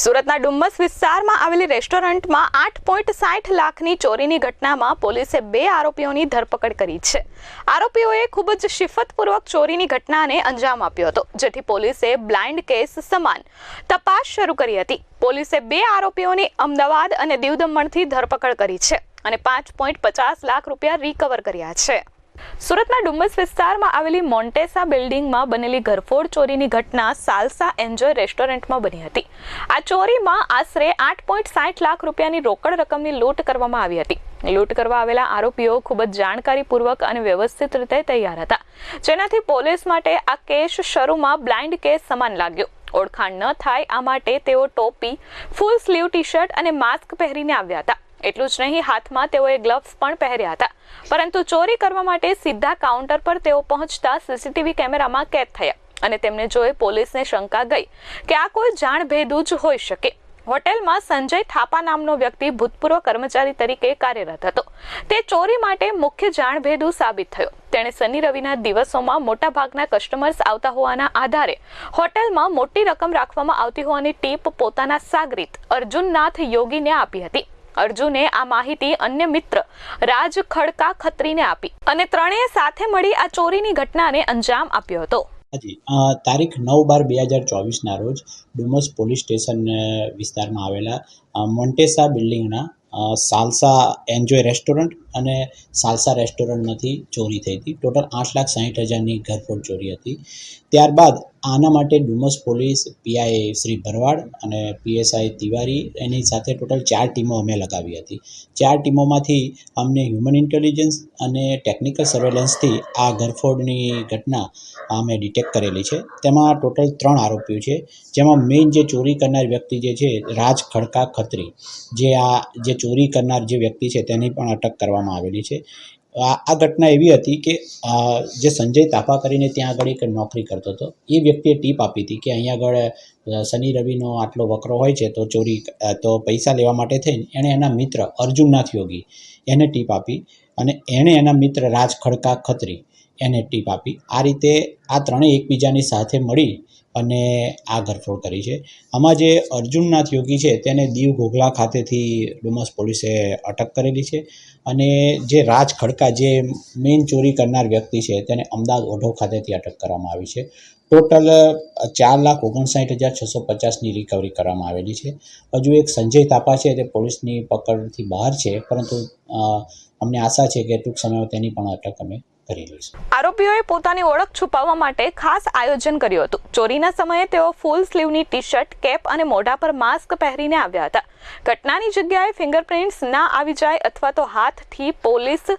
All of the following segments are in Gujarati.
સુરતના ડુમ્મસ વિસ્તારમાં આવેલી રેસ્ટોરન્ટમાં આઠ પોઈન્ટ સાઠ લાખની ચોરીની ઘટનામાં પોલીસે બે આરોપીઓની ધરપકડ કરી છે. આરોપીઓએ ખૂબ જ શિફતપૂર્વક ચોરીની ઘટનાને અંજામ આપ્યો હતો, જેથી પોલીસે બ્લાઇન્ડ કેસ સમાન તપાસ શરૂ કરી હતી. પોલીસે બે આરોપીઓની અમદાવાદ અને દીવ દમણથી ધરપકડ કરી છે અને પાંચ પોઈન્ટ પચાસ લાખ રૂપિયા રિકવર કર્યા છે. સુરતના ડુમ્મસ વિસ્તારમાં આવેલી મોન્ટેસા બિલ્ડિંગમાં બનેલી ઘરફોડ ચોરીની ઘટના સાલસા એન્જોય રેસ્ટોરન્ટમાં બની હતી. આ ચોરીમાં આશરે આઠ પોઈન્ટ સાઠ લાખ રૂપિયાની રોકડ રકમની લૂંટ કરવામાં આવી હતી. લૂંટ કરવા આવેલા આરોપીઓ ખૂબ જ જાણકારીપૂર્વક અને વ્યવસ્થિત રીતે તૈયાર હતા. જેનાથી પોલીસ માટે આ કેસ શરૂમાં બ્લાઇન્ડ કેસ સમાન લાગ્યો. ઓળખાણ ન થાય આ માટે તેઓ ટોપી, ફૂલ સ્લીવ ટી શર્ટ અને માસ્ક પહેરીને આવ્યા હતા. એટલું જ નહીં, હાથમાં તેઓએ ગ્લવ્સ પણ પહેર્યા હતા. પરંતુ ચોરી કરવા માટે સીધા કાઉન્ટર પર તેઓ પહોંચતા સીસીટીવી કેમેરામાં કેદ થયા અને તેમને જોઈ પોલીસને શંકા ગઈ કે આ કોઈ જાણભેદું જ હોઈ શકે. હોટેલમાં સંજય થાપા નામનો વ્યક્તિ ભૂતપૂર્વ કર્મચારી તરીકે કાર્યરત હતો. તે ચોરી માટે મુખ્ય જાણભેદુ સાબિત થયો. તેણે શનિ રવિના દિવસોમાં મોટાભાગના કસ્ટમર્સ આવતા હોવાના આધારે હોટેલમાં મોટી રકમ રાખવામાં આવતી હોવાની ટીપ પોતાના સાગરીત અર્જુનનાથ યોગીને આપી હતી. અર્જુને આ માહિતી અન્ય મિત્ર રાજ ખડકા ખત્રીને આપી અને ત્રણેય સાથે મળી આ ચોરીની ઘટનાને અંજામ આપ્યો હતો. હાજી તારીખ નવ બાર બે હજાર ચોવીસના રોજ ડુમસ પોલીસ સ્ટેશન વિસ્તારમાં આવેલા મોન્ટેસા બિલ્ડિંગના સાલસા એન્જોય રેસ્ટોરન્ટ અને સાલસા રેસ્ટોરન્ટમાંથી ચોરી થઈ હતી. ટોટલ આઠ લાખ સાહીઠ હજારની ઘરફોડ ચોરી હતી. ત્યારબાદ આના માટે ડુમસ પોલીસ, પીઆઈ શ્રી ભરવાડ અને પીએસઆઈ તિવારી એની સાથે ટોટલ ચાર ટીમો અમે લગાવી હતી. ચાર ટીમોમાંથી અમને હ્યુમન ઇન્ટેલિજન્સ અને ટેકનિકલ સર્વેલન્સથી આ ઘરફોડની ઘટના અમે ડિટેક્ટ કરેલી છે. તેમાં ટોટલ ત્રણ આરોપીઓ છે, જેમાં મેઇન જે ચોરી કરનાર વ્યક્તિ જે છે, રાજ ખડકા ખત્રી, જે આ જે ચોરી કરનાર જે વ્યક્તિ છે, તેની પણ અટક કરવામાં આવેલી છે. આ ઘટના એવી હતી કે જે સંજય તાપા કરીને ત્યાં આગળ એક નોકરી કરતો હતો, એ વ્યક્તિએ ટીપ આપી હતી કે અહીંયા આગળ શનિ રવિનો આટલો વકરો હોય છે, તો ચોરી તો પૈસા લેવા માટે થઈને એણે એના મિત્ર અર્જુનનાથ યોગી એને ટીપ આપી અને એણે એના મિત્ર રાજ ખડકા ખત્રી એને ટીપ આપી. આ રીતે આ ત્રણેય એકબીજાની સાથે મળી અને આ ધરપકડ કરી છે. આમાં જે અર્જુનનાથ યોગી છે, તેને દીવ ઘોઘલા ખાતેથી ડુમસ પોલીસે અટક કરેલી છે અને જે રાજ ખડકા, જે મેઇન ચોરી કરનાર વ્યક્તિ છે, તેને અમદાવાદ ઓઢો ખાતેથી અટક કરવામાં આવી છે. ટોટલ ચાર લાખ ઓગણસાઠ હજાર છસો પચાસની રિકવરી કરવામાં આવેલી છે. હજુ એક સંજય તાપા છે, તે પોલીસની પકડથી બહાર છે, પરંતુ અમને આશા છે કે ટૂંક સમયમાં તેની પણ અટક અમે કરી છે. આરોપીઓએ પોતાની ઓળખ છુપાવવા માટે ખાસ આયોજન કર્યું હતું. ચોરીના સમયે તેઓ ફૂલ સ્લીવની ટી શર્ટ કેપ અને મોઢા પર માસ્ક પહેરીને આવ્યા હતા. ઘટનાની જગ્યાએ ફિંગરપ્રિન્ટ્સ ના આવી જાય અથવા તો હાથથી પોલીસ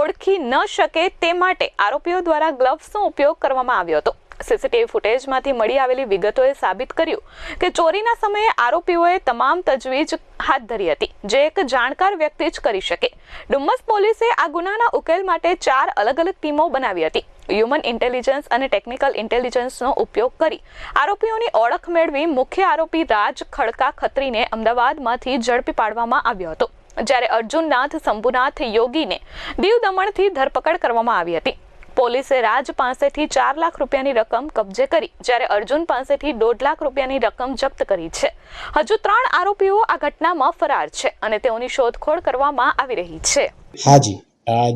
ઓળખી ન શકે તે માટે આરોપીઓ દ્વારા ગ્લવ્સનો ઉપયોગ કરવામાં આવ્યો હતો. સીસીટીવી ફૂટેજમાંથી મળી આવેલી વિગતોએ સાબિત કર્યું કે ચોરીના સમયે આરોપીઓએ તમામ તજવીજ હાથ ધરી હતી. જે એક જાણકાર વ્યક્તિ જ કરી શકે. ડુમ્મસ પોલીસે આ ગુનાના ઉકેલ માટે ચાર અલગ અલગ ટીમો બનાવી હતી. હ્યુમન ઇન્ટેલિજન્સ અને ટેકનિકલ ઇન્ટેલિજન્સનો ઉપયોગ કરી. આરોપીઓની ઓળખ મેળવી મુખ્ય આરોપી રાજ ખડકા ખત્રીને અમદાવાદમાંથી ઝડપી પાડવામાં આવ્યો હતો. જ્યારે અર્જુનનાથ, શંભુનાથ, યોગીને દીવ દમણથી ધરપકડ કરવામાં આવી હતી. પોલીસે રાજ પાસેથી ચાર લાખ રૂપિયાની રકમ કબજે કરી, જ્યારે અર્જુન પાસેથી દોઢ લાખ રૂપિયાની રકમ જપ્ત કરી છે. હજુ ત્રણ આરોપીઓ આ ઘટનામાં ફરાર છે અને તેઓની શોધખોળ કરવામાં આવી રહી છે. હાજી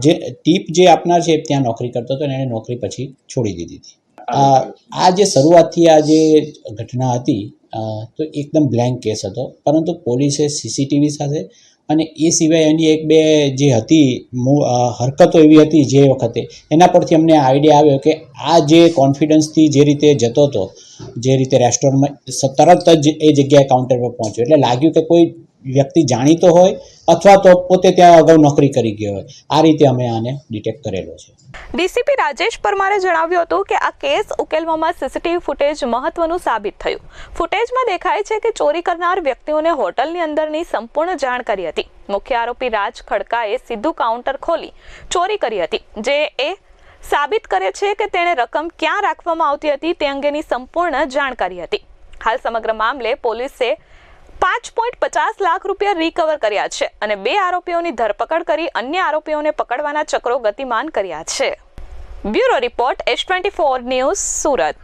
જે. ટીપ જે આપનાર છે, ત્યાં નોકરી કરતો હતો અને એણે નોકરી પછી છોડી દીધી હતી. આ જે શરૂઆતથી આ જે ઘટના હતી તો એકદમ બ્લેન્ક કેસ હતો. પરંતુ પોલીસે સીસીટીવી સાથે અને એ સિવાય એની એક બે જે હતી હરકતો એવી હતી જે વખતે, એના પરથી અમને આઈડિયા આવ્યો કે આ જે કોન્ફિડન્સથી જે રીતે જતો હતો, જે રીતે રેસ્ટોરન્ટમાં તરત જ એ જગ્યાએ કાઉન્ટર પર પહોંચ્યો. એટલે લાગ્યું કે કોઈ વ્યક્તિ જાણીતો હોય અથવા તો પોતે ત્યાં અગાઉ નોકરી કરી ગયો હોય. આ રીતે અમે આને ડિટેક્ટ કરેલો છે. ડીસીપી રાજેશ પરમારે જણાવ્યું હતું કે આ કેસ ઉકેલવામાં સીસીટીવી ફૂટેજ મહત્વનું સાબિત થયું. ફૂટેજમાં દેખાય છે કે ચોરી કરનાર વ્યક્તિઓને હોટલની અંદરની સંપૂર્ણ જાણકારી હતી. મુખ્ય આરોપી રાજ ખડકાએ સીધું કાઉન્ટર ખોલી ચોરી કરી હતી, જે એ સાબિત કરે છે કે તેણે રકમ ક્યાં રાખવામાં આવતી હતી તે અંગેની સંપૂર્ણ જાણકારી હતી. હાલ સમગ્ર મામલે પોલીસે પાંચ પોઈન્ટ પચાસ લાખ રૂપિયા રિકવર કર્યા છે અને બે આરોપીઓની ધરપકડ કરી અન્ય આરોપીઓને પકડવાના ચક્રો ગતિમાન કર્યા છે. Bureau report S twenty four news Surat.